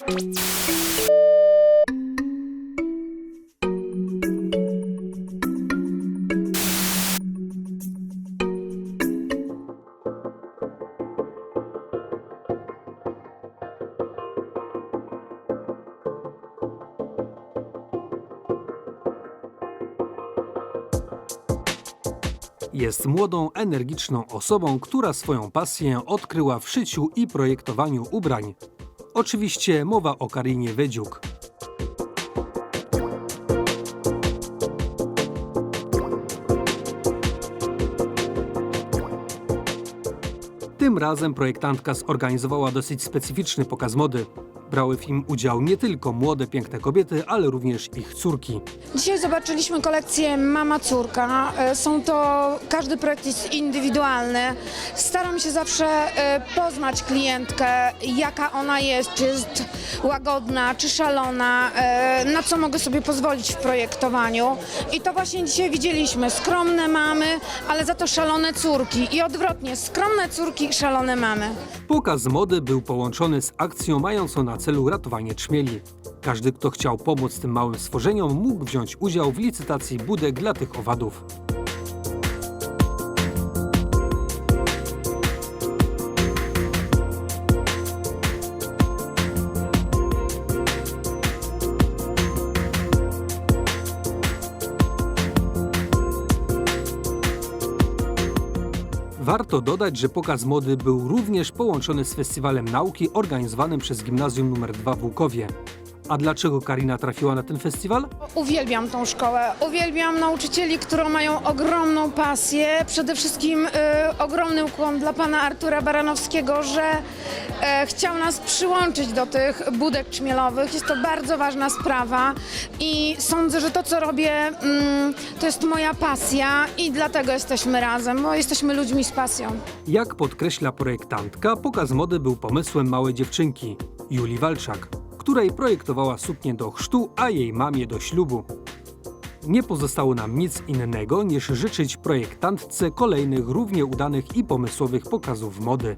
Jest młodą, energiczną osobą, która swoją pasję odkryła w szyciu i projektowaniu ubrań. Oczywiście mowa o Karinie Wydziuk. Tym razem projektantka zorganizowała dosyć specyficzny pokaz mody. Brały w nim udział nie tylko młode, piękne kobiety, ale również ich córki. Dzisiaj zobaczyliśmy kolekcję Mama-Córka. E, Są to, każdy projekt jest indywidualny. Staram się zawsze e, poznać klientkę, jaka ona jest, czy jest łagodna, czy szalona, e, na co mogę sobie pozwolić w projektowaniu. I to właśnie dzisiaj widzieliśmy. Skromne mamy, ale za to szalone córki. I odwrotnie, skromne córki, szalone mamy. Pokaz mody był połączony z akcją mającą na celu ratowanie trzmieli. Każdy, kto chciał pomóc tym małym stworzeniom, mógł wziąć udział w licytacji budek dla tych owadów. Warto dodać, że pokaz mody był również połączony z Festiwalem Nauki organizowanym przez Gimnazjum nr 2 w Łukowie. A dlaczego Karina trafiła na ten festiwal? Uwielbiam tą szkołę. Uwielbiam nauczycieli, którzy mają ogromną pasję. Przede wszystkim e, ogromny ukłon dla pana Artura Baranowskiego, że e, chciał nas przyłączyć do tych budek czmielowych. Jest to bardzo ważna sprawa i sądzę, że to, co robię, mm, to jest moja pasja i dlatego jesteśmy razem, bo jesteśmy ludźmi z pasją. Jak podkreśla projektantka, pokaz mody był pomysłem małej dziewczynki, Julii Walczak, której projektowała suknię do chrztu, a jej mamie do ślubu. Nie pozostało nam nic innego niż życzyć projektantce kolejnych równie udanych i pomysłowych pokazów mody.